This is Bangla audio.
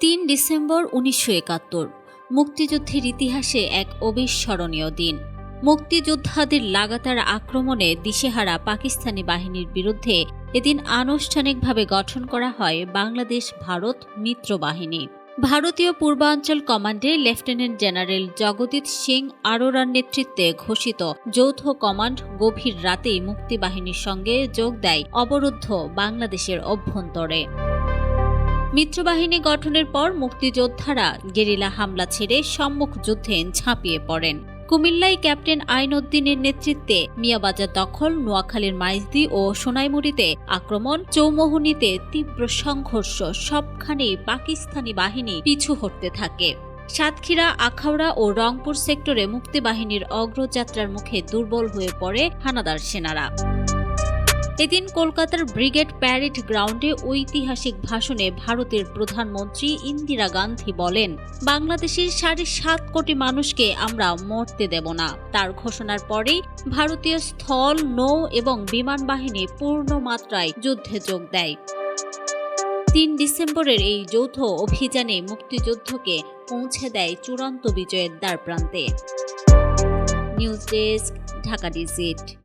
তিন ডিসেম্বর উনিশশো একাত্তর, মুক্তিযুদ্ধের ইতিহাসে এক অবিস্মরণীয় দিন। মুক্তিযোদ্ধাদের লাগাতার আক্রমণে দিশেহারা পাকিস্তানি বাহিনীর বিরুদ্ধে এদিন আনুষ্ঠানিকভাবে গঠন করা হয় বাংলাদেশ ভারত মিত্র বাহিনী। ভারতীয় পূর্বাঞ্চল কমান্ডে লেফটেন্যান্ট জেনারেল জগদীত সিং আরোরার নেতৃত্বে ঘোষিত যৌথ কমান্ড গভীর রাতেই মুক্তিবাহিনীর সঙ্গে যোগ দেয় অবরুদ্ধ বাংলাদেশের অভ্যন্তরে। মিত্রবাহিনী গঠনের পর মুক্তিযোদ্ধারা গেরিলা হামলা ছেড়ে সম্মুখ যুদ্ধে ঝাঁপিয়ে পড়েন। কুমিল্লায় ক্যাপ্টেন আইনউদ্দিনের নেতৃত্বে মিয়াবাজার দখল, নোয়াখালীর মাইজদি ও সোনাইমুড়িতে আক্রমণ, চৌমোহনীতে তীব্র সংঘর্ষ, সবখানেই পাকিস্তানি বাহিনী পিছু হটতে থাকে। সাতক্ষীরা, আখাউড়া ও রংপুর সেক্টরে মুক্তিবাহিনীর অগ্রযাত্রার মুখে দুর্বল হয়ে পড়ে হানাদার সেনারা। এদিন কলকাতার ব্রিগেড প্যারেড গ্রাউন্ডে ঐতিহাসিক ভাষণে ভারতের প্রধানমন্ত্রী ইন্দিরা গান্ধী বলেন, বাংলাদেশের সাড়ে সাত কোটি মানুষকে আমরা মরতে দেব না। তার ঘোষণার পরেই ভারতীয় স্থল, নৌ এবং বিমান বাহিনী পূর্ণ মাত্রায় যুদ্ধে যোগ দেয়। তিন ডিসেম্বরের এই যৌথ অভিযানে মুক্তিযুদ্ধকে পৌঁছে দেয় চূড়ান্ত বিজয়ের দ্বারপ্রান্তে। News desk, Dhaka digit.